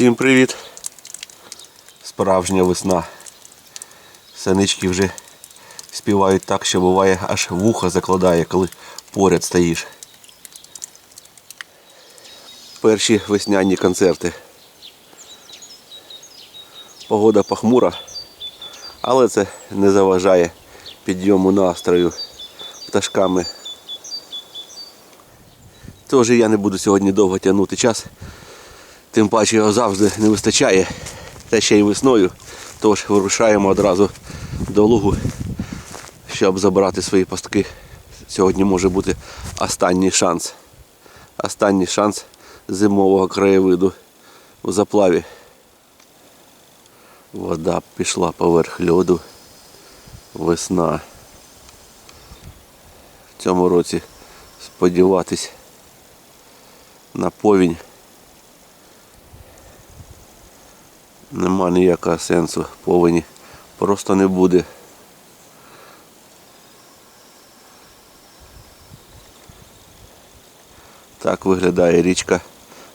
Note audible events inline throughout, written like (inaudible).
Всім привіт! Справжня весна. Санички вже співають так, що буває аж вуха закладає, коли поряд стоїш. Перші весняні концерти. Погода похмура, але це не заважає підйому настрою пташками. Тож я не буду сьогодні довго тягнути час. Тим паче його завжди не вистачає. Та ще й весною. Тож вирушаємо одразу до лугу, щоб забрати свої пастки. Сьогодні може бути останній шанс. Останній шанс зимового краєвиду у заплаві. Вода пішла поверх льоду. Весна. В цьому році сподіватись на повінь. Нема ніякого сенсу повені. Просто не буде. Так виглядає річка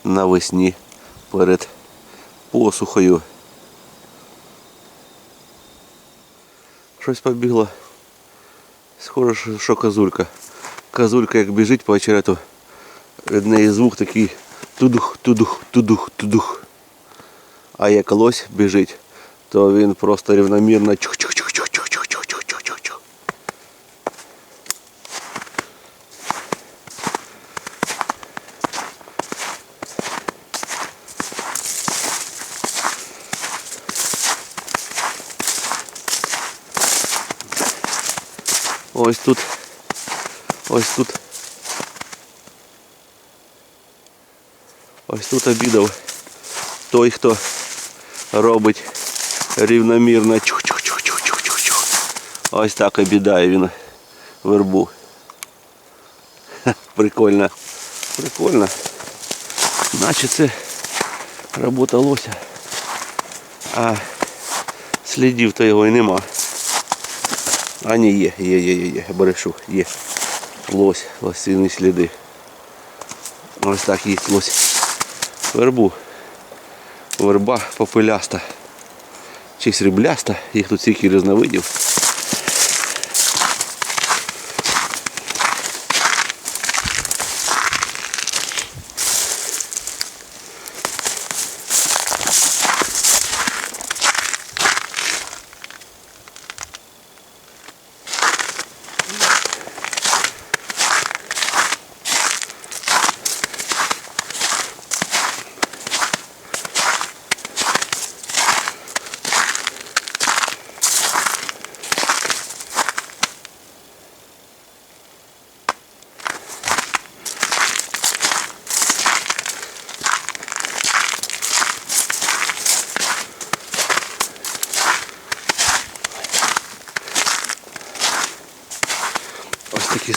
навесні перед посухою. Щось побігло. Схоже, що- козулька. Козулька як біжить по очерету, від неї звук такий тудух, тудух, тудух, тудух. А як лось біжить, то він просто рівномірно чух-чух-чух-чух-чух-чух-чух-чух-чух. Ось тут. Ось тут. Ось тут обідав той, хто робить рівномірно чух-чух-чух-чух-чух-чух. Ось так обідає він вербу. (laughs) Прикольно. Прикольно. Наче це робота лося. А слідів то його і нема. А ні, є, є, є, є, є, брешу, є. Лось, лосині сліди. Ось так їсть лось. Вербу. Верба попеляста. Чи срібляста, їх тут стільки різновидів.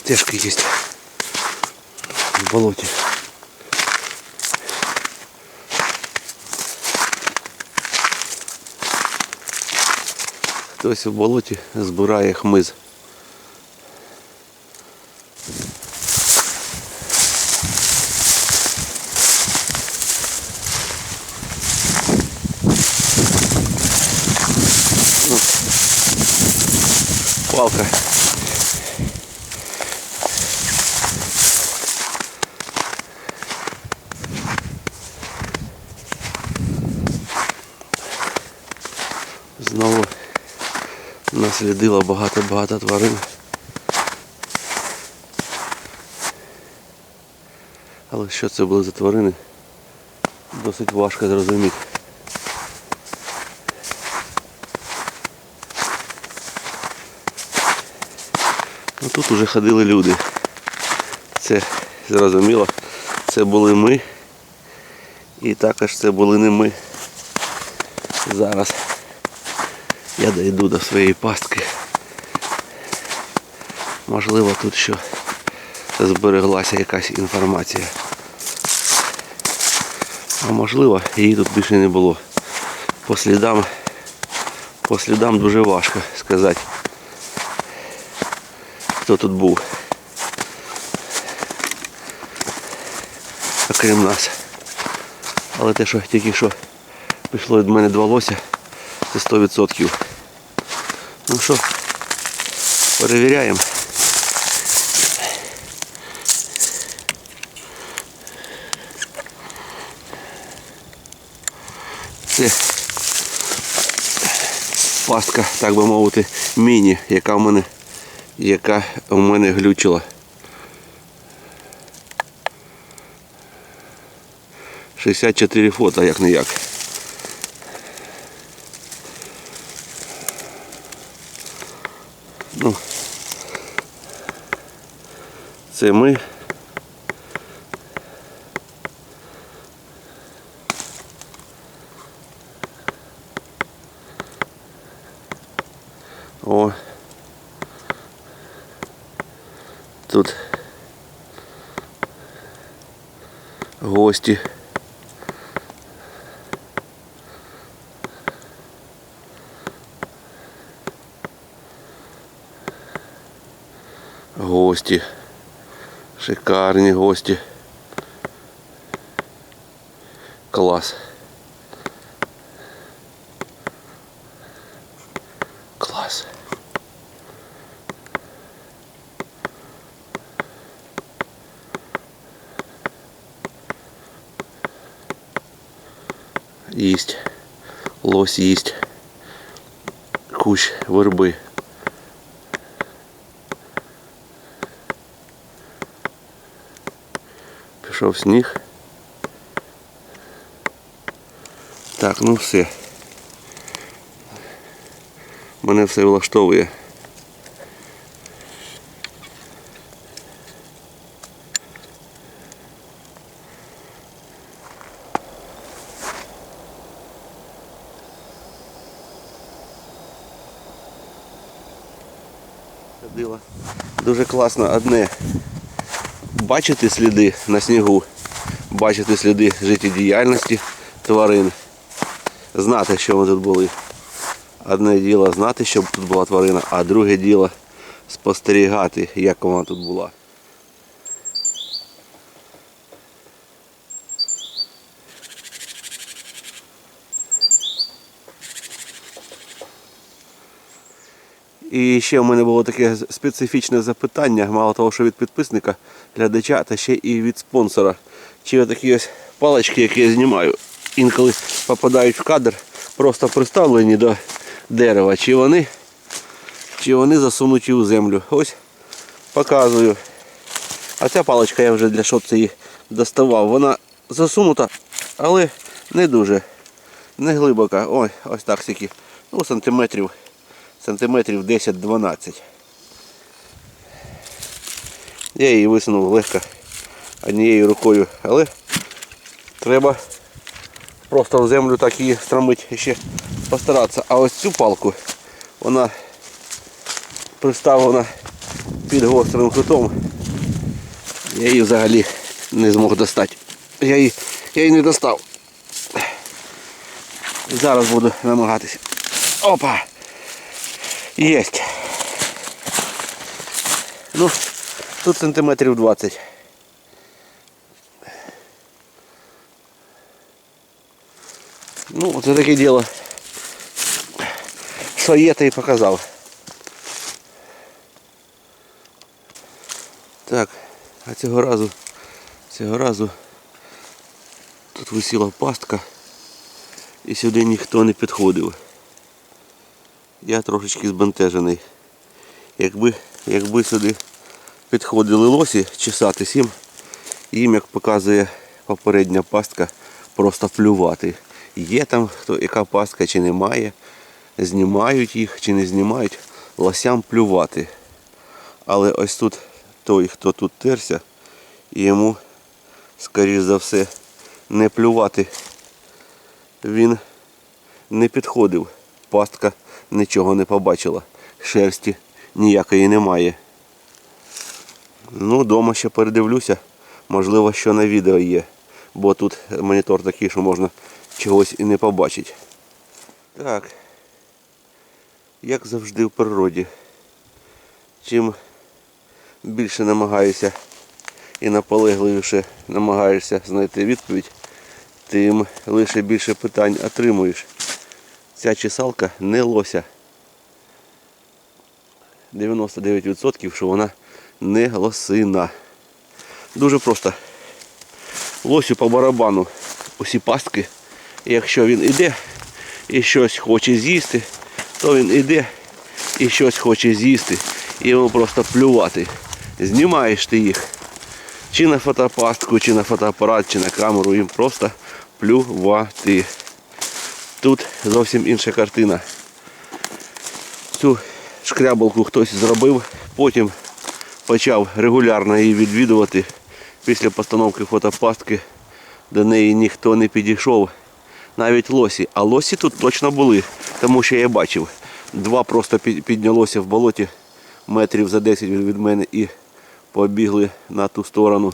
Тяжко есть в болоте. Хтось в болоте збирає хмыз. Палка. Наслідило багато-багато тварин. Але що це були за тварини? Досить важко зрозуміти. Ну, тут уже ходили люди. Це зрозуміло. Це були ми. І також це були не ми. Зараз я дійду до своєї пастки. Можливо тут що збереглася якась інформація. А можливо її тут більше не було. По слідам, по слідам дуже важко сказати, хто тут був. Окрім нас. Але те, що тільки що Пішло від мене два лося. Це 100%. Ну що, перевіряємо. Це пастка, так би мовити, міні, яка в мене, яка в мене глючила. 64 фото, як не як. Ну, це ми. О. Тут гості. Гості. Шикарні гості. Клас. Клас. Їсть. Лось їсть. Кущ верби. Пішов сніг. Так, ну все. Мене все влаштовує. Ходила. Дуже класно одне. Бачити сліди на снігу, бачити сліди життєдіяльності тварин, знати, що вони тут були. Одне діло знати, що тут була тварина, а друге діло спостерігати, як вона тут була. І ще в мене було таке специфічне запитання, мало того, що від підписника, глядача, та ще і від спонсора. Чи отакі ось палички, які я знімаю, інколи попадають в кадр, просто приставлені до дерева, чи вони, чи вони засунуті у землю. Ось показую. А ця паличка я вже для шопці її доставав. Вона засунута, але не дуже, не глибока. Ой, ось так сякі. Ну, сантиметрів сантиметрів 10-12. Я її висунув легко однією рукою, але треба просто в землю так її стромити ще постаратися. А ось цю палку вона приставлена під гострим кутом. Я її взагалі не змог достати. Я її, я її не достав. Зараз буду намагатися. Опа! Єсть. Ну, тут сантиметрів 20. Ну, це таке діло. Що є, то і показав. Так, а цього разу, цього разу тут висіла пастка і сюди ніхто не підходив. Я трошечки збентежений. Якби, якби сюди підходили лосі чесатись їм, їм, як показує попередня пастка, просто плювати. Є там хто, яка пастка чи немає, знімають їх чи не знімають, лосям плювати. Але ось тут той, хто тут терся, йому, скоріш за все, не плювати. Він не підходив. Пастка нічого не побачила. Шерсті ніякої немає. Ну, вдома ще передивлюся. Можливо, що на відео є. Бо тут монітор такий, що можна чогось і не побачити. Так. Як завжди в природі. Чим більше намагаюся і наполегливіше намагаєшся знайти відповідь, тим лише більше питань отримуєш. Ця чесалка не лося. 99% що вона не лосина. Дуже просто. Лосю по барабану усі пастки. І якщо він іде і щось хоче з'їсти, то він іде і щось хоче з'їсти. І йому просто плювати. Знімаєш ти їх. Чи на фотопастку, чи на фотоапарат, чи на камеру, їм просто плювати. Тут зовсім інша картина. Цю шкрябалку хтось зробив, потім почав регулярно її відвідувати. Після постановки фотопастки до неї ніхто не підійшов. Навіть лосі. А лосі тут точно були, тому що я бачив. Два просто піднялося в болоті метрів за 10 від мене і побігли на ту сторону.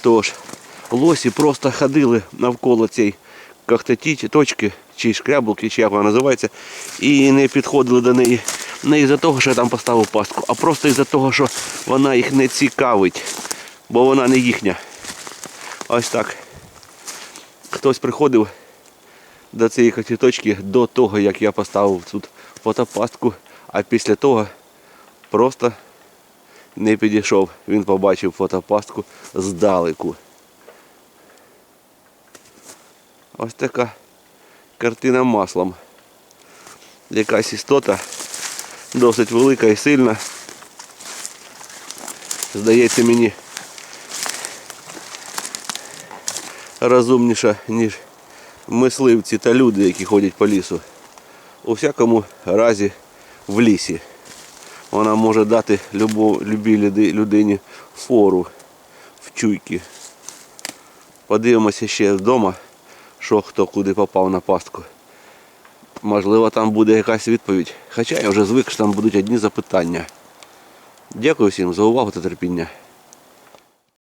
Тож, лосі просто ходили навколо цієї когтяті точки, чи шкрябулки, чи як вона називається, і не підходили до неї не із-за того, що я там поставив пастку, а просто із-за того, що вона їх не цікавить, бо вона не їхня. Ось так. Хтось приходив до цієї точки до того, як я поставив тут фотопастку, а після того просто не підійшов. Він побачив фотопастку здалеку. Ось така картина маслом. Якась істота досить велика і сильна. Здається мені розумніша, ніж мисливці та люди, які ходять по лісу. У всякому разі в лісі. Вона може дати любій людині фору в чуйки. Подивимося ще вдома, що хто куди попав на пастку. Можливо, там буде якась відповідь. Хоча я вже звик, що там будуть одні запитання. Дякую всім за увагу та терпіння.